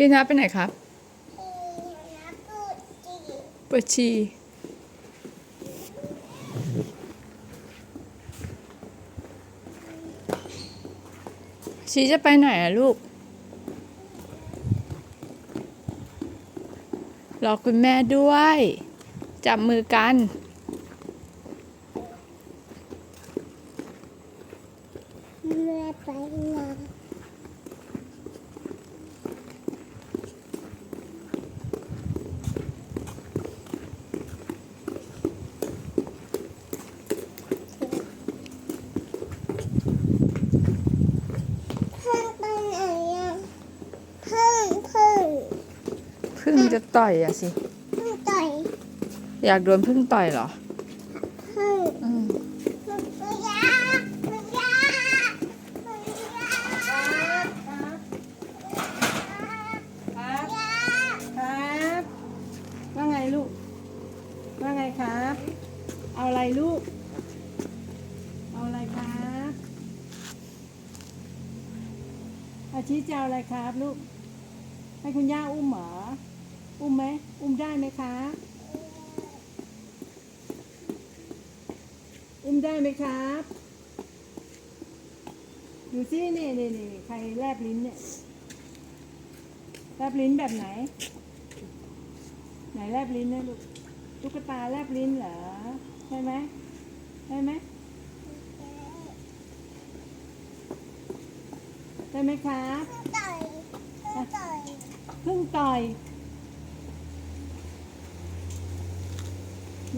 พี่นับไปไหนครับปวดฉี่ชีจะไปไหนอะลูก รอคุณแม่ด้วย จับมือกัน แม่ไปนะ เพิ่งไปไหนอะเพิ่งเพิ่ง พึ่งจะต่อยอะสิพิ่งต่อยอยากโดนพึ่งต่อยเหรอพิ่งอืมพิ่งยาเพิ่งยาเพิ่งยาครับครับ ว่าไงลูก ว่าไงครับ เอาอะไรลูก เอาอะไรครับอาชีจะเอาอะไรครับลูก ให้คุณย่าอุ้มเหรอ อุ้มไหมอุ้มได้ไหมครับอุ้มได้ไหมครับดูสินี่นี่นี่ใครแลบลิ้นเนี่ยแลบลิ้นแบบไหน ไหนแลบลิ้นนะลูกตุ๊กตาแลบลิ้นเหรอใช่ไหมใช่ไหมใช่ไหมครับต่อยเพิ่งต่อยพึ่งต่อย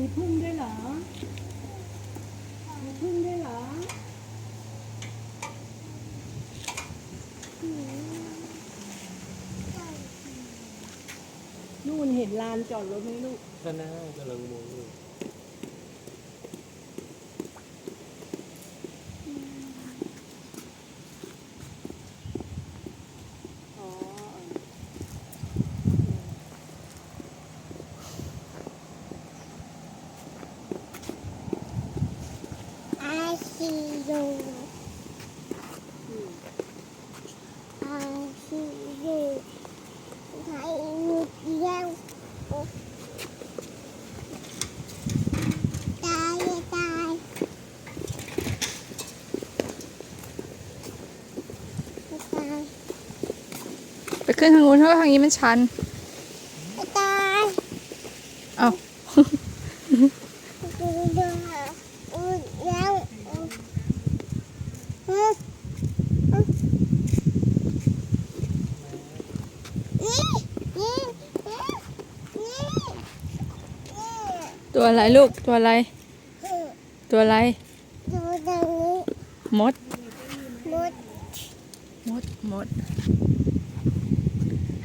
มีพึ่งด้วยเหรอ มีพึ่งด้วยเหรอนู่นเห็นลานจอดรถไหมลูก ข้างหน้ากำลังมองอยู่ อ๋อ อาชียูอาชียูไทยมุดเยี่ยตายตายตายไปขึ้นทางนู้นเพราะว่าทางนี้มันชัน ตาย เอา ดูดูอุดแล้วฮึนี่นี่นี่นี่ ตัวอะไรลูกตัวอะไร ตัวอะไรตัวดังนี้มดมดมดมด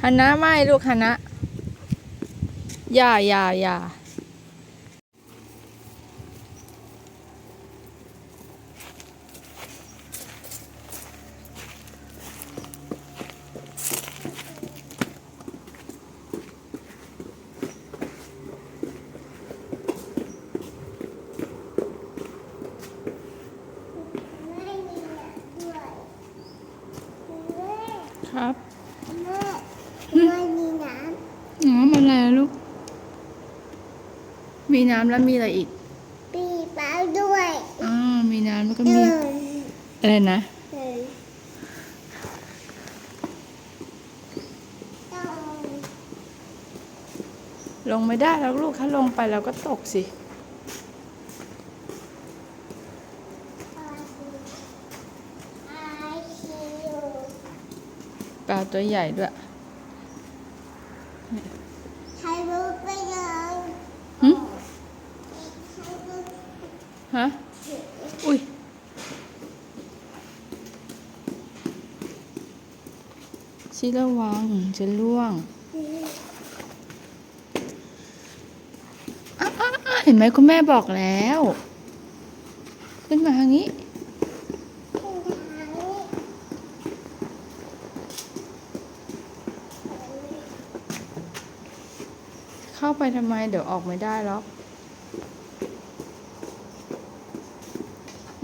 ฮันนะไม่ลูกฮันนะอย่าอย่าอย่า ไม่มีด้วย ครับ แม่ไม่มีน้ อ๋อมันอะไรอะลูก มีน้ำแล้วมีอะไรอีกำปีเปล่าด้วยอ๋อมีน้ำแล้วก็เอมีออะไรนะเออต้องลงไม่ได้แล้วลูกถ้าลงไปเราก็ตกสิอาชียูปลาตัวใหญ่ด้วย ใครรู้ไปเลย หึ ใครรู้ ฮะ อุ้ย ชิระวังจะล่วง เห็นไหมคุณแม่บอกแล้ว ขึ้นมาทางนี้เข้าไปทำไมเดี๋ยวออกไม่ได้หรอก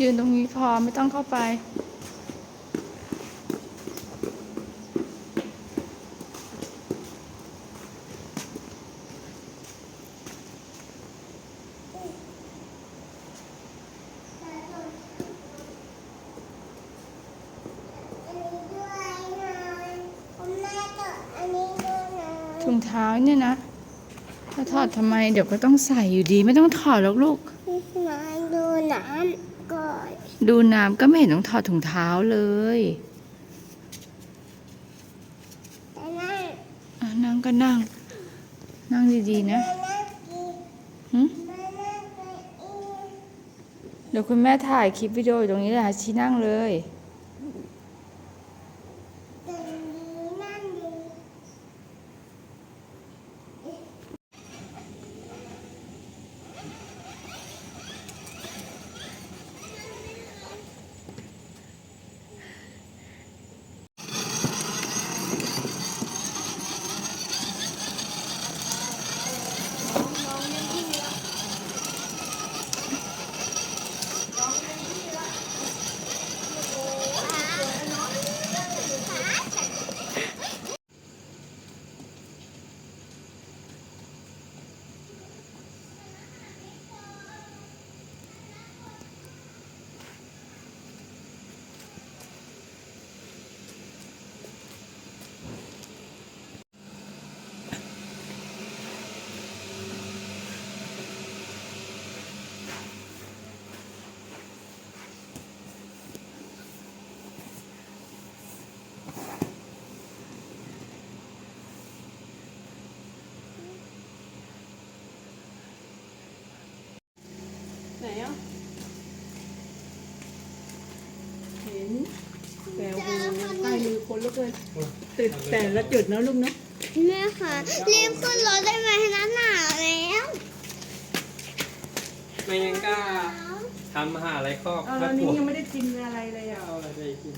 ยืนตรงนี้พอไม่ต้องเข้าไป ถุงเท้าเนี่ยนะ ถ้าถอดทำไมเดี๋ยวก็ต้องใส่อยู่ดีไม่ต้องถอดหรอกลูกไม่ดูน้ำ ดูน้ำก็ไม่เห็นต้องถอดถุงเท้าเลยนั่งก็นั่ง นั่งดีๆนะเดี๋ยวคุณแม่ถ่ายคลิปวิดีโออยู่ตรงนี้แหละชี้นั่งเลย แต่ดีนั่นดี ไหนอะเห็นแต่โอ้โหใต้มือ คนแล้วเกินติดแต่ละจุดนะลูกเนาะแม่ค่ะรีบขึ้นรถได้ไหมนะหนาวแล้วไม่งั้นก็ทำหาอะไรครอบเอาแล้แล้ววปนี้วดยังไม่ได้กินอะไรเลยอะ เอาอะไรไปกิน